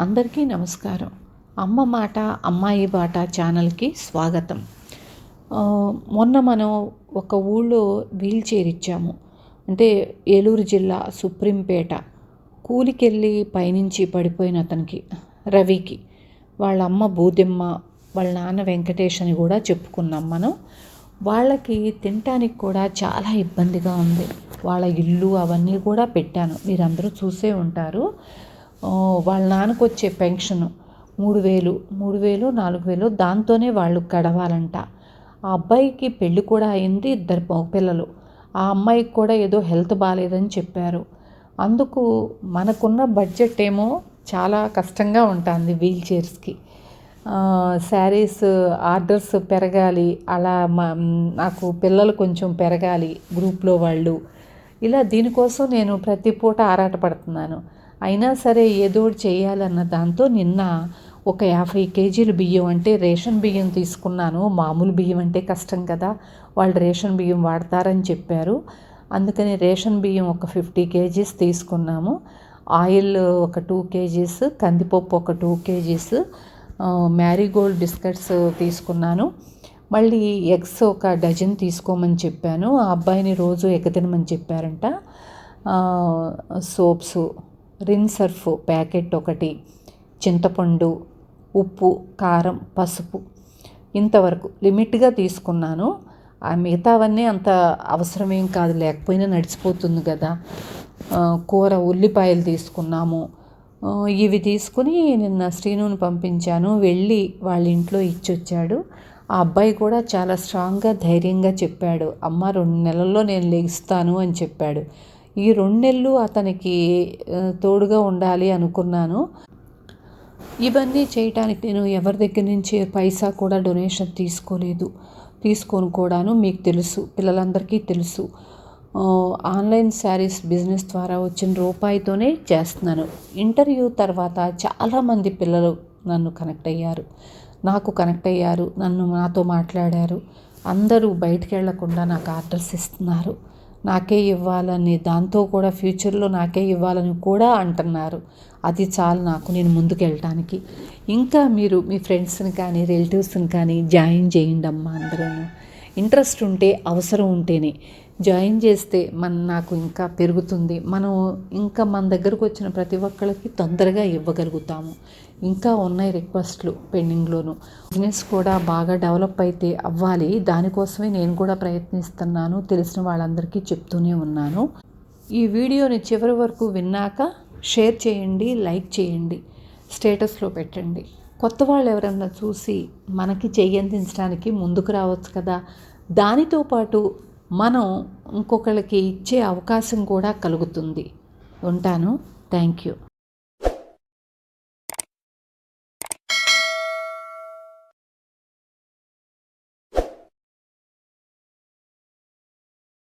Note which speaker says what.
Speaker 1: అందరికీ నమస్కారం. అమ్మ మాట అమ్మాయి బాట ఛానల్కి స్వాగతం. మొన్న మనం ఒక ఊళ్ళో వీల్ చైర్ ఇచ్చాము. అంటే ఏలూరు జిల్లా సుప్రీంపేట. కూలికెళ్ళి పైనుంచి పడిపోయిన అతనికి రవికి. వాళ్ళ అమ్మ బూదెమ్మ వాళ్ళ నాన్న వెంకటేష్ అని కూడా చెప్పుకున్నాం మనం. వాళ్ళకి తినటానికి కూడా చాలా ఇబ్బందిగా ఉంది. వాళ్ళ ఇల్లు అవన్నీ కూడా పెట్టాను. మీరందరూ చూసే ఉంటారు. వాళ్ళ నాన్నకు వచ్చే పెన్షన్ మూడు వేలు మూడు వేలు నాలుగు వేలు దాంతోనే వాళ్ళు గడవాలంట. ఆ అబ్బాయికి పెళ్ళి కూడా అయింది ఇద్దరు పిల్లలు ఆ అమ్మాయికి కూడా ఏదో హెల్త్ బాగాలేదని చెప్పారు. అందుకు మనకున్న బడ్జెట్ ఏమో చాలా కష్టంగా ఉంటుంది వీల్ చైర్స్కి. శారీస్ ఆర్డర్స్ పెరగాలి అలా మా నాకు పిల్లలు కొంచెం పెరగాలి గ్రూప్లో వాళ్ళు. ఇలా దీనికోసం నేను ప్రతి పూట ఆరాటపడుతున్నాను. అయినా సరే ఏదో ఒకటి చేయాలన్న దాంతో నిన్న ఒక యాభై కేజీలు బియ్యం అంటే రేషన్ బియ్యం తీసుకున్నాను. మామూలు బియ్యం అంటే కష్టం కదా. వాళ్ళు రేషన్ బియ్యం వాడతారని చెప్పారు. అందుకని రేషన్ బియ్యం ఒక ఫిఫ్టీ కేజీస్ తీసుకున్నాము. ఆయిల్ ఒక టూ కేజీస్ కందిపప్పు ఒక టూ కేజీస్ మ్యారీగోల్డ్ బిస్కెట్స్ తీసుకున్నాను. మళ్ళీ ఎగ్స్ ఒక డజన్ తీసుకోమని చెప్పాను. ఆ అబ్బాయిని రోజు ఎగ్ తినమని చెప్పారంట సోప్సు రిన్ సర్ఫ్ ప్యాకెట్ ఒకటి చింతపండు ఉప్పు కారం పసుపు. ఇంతవరకు లిమిట్గా తీసుకున్నాను. ఆ మిగతావన్నీ అంత అవసరమేం కాదు లేకపోయినా నడిచిపోతుంది కదా. కూర ఉల్లిపాయలు తీసుకున్నాము. ఇవి తీసుకుని నిన్న శ్రీనుని పంపించాను. వెళ్ళి వాళ్ళ ఇంట్లో ఇచ్చొచ్చాడు. ఆ అబ్బాయి కూడా చాలా స్ట్రాంగ్గా ధైర్యంగా చెప్పాడు. అమ్మ రెండు నెలల్లో నేను లెగిస్తాను అని చెప్పాడు. ఈ రెండు నెలలు అతనికి తోడుగా ఉండాలి అనుకున్నాను. ఇవన్నీ చేయటానికి నేను ఎవరి దగ్గర నుంచి పైసా కూడా డొనేషన్ తీసుకోలేదు. తీసుకొని కూడాను మీకు తెలుసు పిల్లలందరికీ తెలుసు. ఆన్లైన్ శారీస్ బిజినెస్ ద్వారా వచ్చిన రూపాయితోనే చేస్తున్నాను. ఇంటర్వ్యూ తర్వాత చాలామంది పిల్లలు నన్ను కనెక్ట్ అయ్యారు. నాకు కనెక్ట్ అయ్యారు నన్ను నాతో మాట్లాడారు. అందరూ బయటికి వెళ్ళకుండా నాకు ఆర్డర్స్ ఇస్తున్నారు. నాకే ఇవ్వాలని దాంతో కూడా ఫ్యూచర్లో నాకే ఇవ్వాలని కూడా అంటున్నారు. అది చాలు నాకు నేను ముందుకు వెళ్ళటానికి ఇంకా మీరు మీ ఫ్రెండ్స్ని కానీ రిలేటివ్స్ని కానీ జాయిన్ చేయండి అమ్మా అందరూ ఇంట్రెస్ట్ ఉంటే అవసరం ఉంటేనే. జాయిన్ చేస్తే మన నాకు ఇంకా పెరుగుతుంది. మనం ఇంకా మన దగ్గరకు వచ్చిన ప్రతి ఒక్కరికి తొందరగా ఇవ్వగలుగుతాము. ఇంకా ఉన్నాయి రిక్వెస్ట్లు పెండింగ్లోను. బిజినెస్ కూడా బాగా డెవలప్ అయితే అవ్వాలి. దానికోసమే నేను కూడా ప్రయత్నిస్తున్నాను. తెలిసిన వాళ్ళందరికీ చెప్తూనే ఉన్నాను. ఈ వీడియోని చివరి వరకు విన్నాక షేర్ చేయండి లైక్ చేయండి స్టేటస్లో పెట్టండి. కొత్త వాళ్ళు ఎవరన్నా చూసి మనకి చెయ్యందించడానికి ముందుకు రావచ్చు కదా. దానితో పాటు మనం ఇంకొకళ్ళకి ఇచ్చే అవకాశం కూడా కలుగుతుంది. ఉంటాను. Thank you